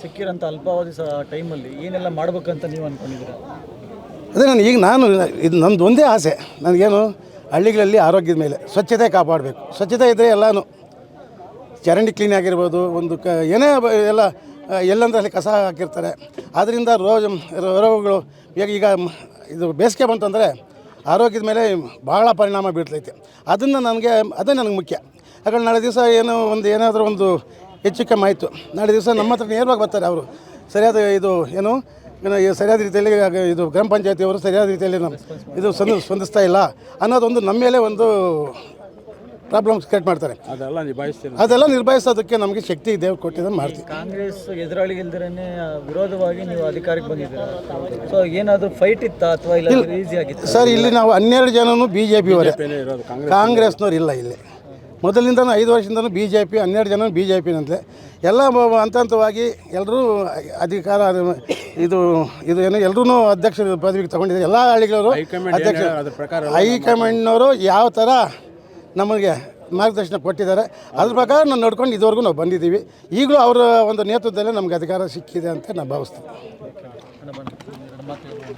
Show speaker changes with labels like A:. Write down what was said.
A: ಸಿಕ್ಕಿರೋಂಥ ಅಲ್ಪಾವಧಿ ಸ ಟೈಮಲ್ಲಿ ಏನೆಲ್ಲ ಮಾಡ್ಬೇಕಂತ ನೀವು ಅಂದ್ಕೊಂಡಿದ್ದೀರಾ
B: ಅದೇ ನಾನು ಈಗ ನಾನು ಇದು ನಂದು ಒಂದೇ ಆಸೆ. ನನಗೇನು ಹಳ್ಳಿಗಳಲ್ಲಿ ಆರೋಗ್ಯದ ಮೇಲೆ ಸ್ವಚ್ಛತೆ ಕಾಪಾಡಬೇಕು. ಸ್ವಚ್ಛತೆ ಇದ್ದರೆ ಎಲ್ಲನೂ ಚರಂಡಿ ಕ್ಲೀನ್ ಆಗಿರ್ಬೋದು, ಒಂದು ಕ ಏನೇ ಎಲ್ಲ, ಎಲ್ಲಂದ್ರಲ್ಲಿ ಕಸ ಹಾಕಿರ್ತಾರೆ. ಆದ್ದರಿಂದ ರೋಗ, ರೋಗಗಳು ಈಗ ಈಗ ಇದು ಬೇಸಿಗೆ ಬಂತಂದರೆ ಆರೋಗ್ಯದ ಮೇಲೆ ಭಾಳ ಪರಿಣಾಮ ಬೀಳ್ತೈತೆ ಅದನ್ನು ನನಗೆ, ಅದೇ ನನಗೆ ಮುಖ್ಯ. ಯಾಕಂದ್ರೆ ನಾಳೆ ದಿವಸ ಏನೋ ಒಂದು, ಏನಾದರೂ ಒಂದು ಹೆಚ್ಚು ಕಮ್ಮಿ ಆಯಿತು. ನಾಳೆ ದಿವಸ ನಮ್ಮ ಹತ್ರ ನೇರವಾಗಿ ಬರ್ತಾರೆ ಅವರು. ಸರಿಯಾದ ಇದು ಏನು ಸರಿಯಾದ ರೀತಿಯಲ್ಲಿ ಇದು ಗ್ರಾಮ ಪಂಚಾಯತಿಯವರು ಸರಿಯಾದ ರೀತಿಯಲ್ಲಿ ನಮ್ಮ ಇದು ಸ್ಪಂದ ಸ್ಪಂದಿಸ್ತಾ ಇಲ್ಲ ಅನ್ನೋದೊಂದು ನಮ್ಮ ಮೇಲೆ ಒಂದು ಪ್ರಾಬ್ಲಮ್ಸ್ ಕ್ರಿಯೇಟ್ ಮಾಡ್ತಾರೆ.
C: ಅದೆಲ್ಲ ನಿಭಾಯಿಸ್ತೀವಿ
B: ಅದೆಲ್ಲ ನಿಭಾಯಿಸೋದಕ್ಕೆ ನಮಗೆ ಶಕ್ತಿ ಇದೆ ಕೊಟ್ಟಿದ್ದನ್ನು ಮಾಡ್ತೀವಿ.
A: ಕಾಂಗ್ರೆಸ್ ಎದುರಾಳಿಗೆ ಇಲ್ದಿರೇ ವಿರೋಧವಾಗಿ ನೀವು ಅಧಿಕಾರಕ್ಕೆ ಬಂದಿದ್ದೀರಾ? ಸೊ ಏನಾದರೂ ಫೈಟ್ ಇತ್ತಾ ಅಥವಾ ಇಲ್ಲ ಈಸಿ ಆಗಿತ್ತು?
B: ಸರ್ ಇಲ್ಲಿ ನಾವು ಹನ್ನೆರಡು ಜನನು ಬಿ ಜೆ ಪಿಯವರೇ
C: ಇರೋದು
B: ಕಾಂಗ್ರೆಸ್ನವ್ರು ಇಲ್ಲ ಇಲ್ಲಿ. ಮೊದಲಿಂದನೂ ಐದು ವರ್ಷದಿಂದನೂ ಬಿ ಜೆ ಪಿ ಹನ್ನೆರಡು ಜನ ಬಿ ಜೆ ಪಿನಂತೆ ಎಲ್ಲ ಹಂತ ಹಂತವಾಗಿ ಎಲ್ಲರೂ ಅಧಿಕಾರ ಇದು ಇದು ಏನು ಎಲ್ಲರೂ ಅಧ್ಯಕ್ಷ ಪದವಿಗೆ ತಗೊಂಡಿದ್ದಾರೆ. ಎಲ್ಲ ಹಳ್ಳಿಗಳವರು ಅಧ್ಯಕ್ಷ ಹೈಕಮಾಂಡ್ನವರು ಯಾವ ಥರ ನಮಗೆ ಮಾರ್ಗದರ್ಶನ ಕೊಟ್ಟಿದ್ದಾರೆ ಅದ್ರ ಪ್ರಕಾರ ನಾವು ನೋಡ್ಕೊಂಡು ಇದುವರೆಗೂ ನಾವು ಬಂದಿದ್ದೀವಿ. ಈಗಲೂ ಅವರ ಒಂದು ನೇತೃತ್ವದಲ್ಲೇ ನಮಗೆ ಅಧಿಕಾರ ಸಿಕ್ಕಿದೆ ಅಂತ ನಾನು ಭಾವಿಸ್ತೀನಿ.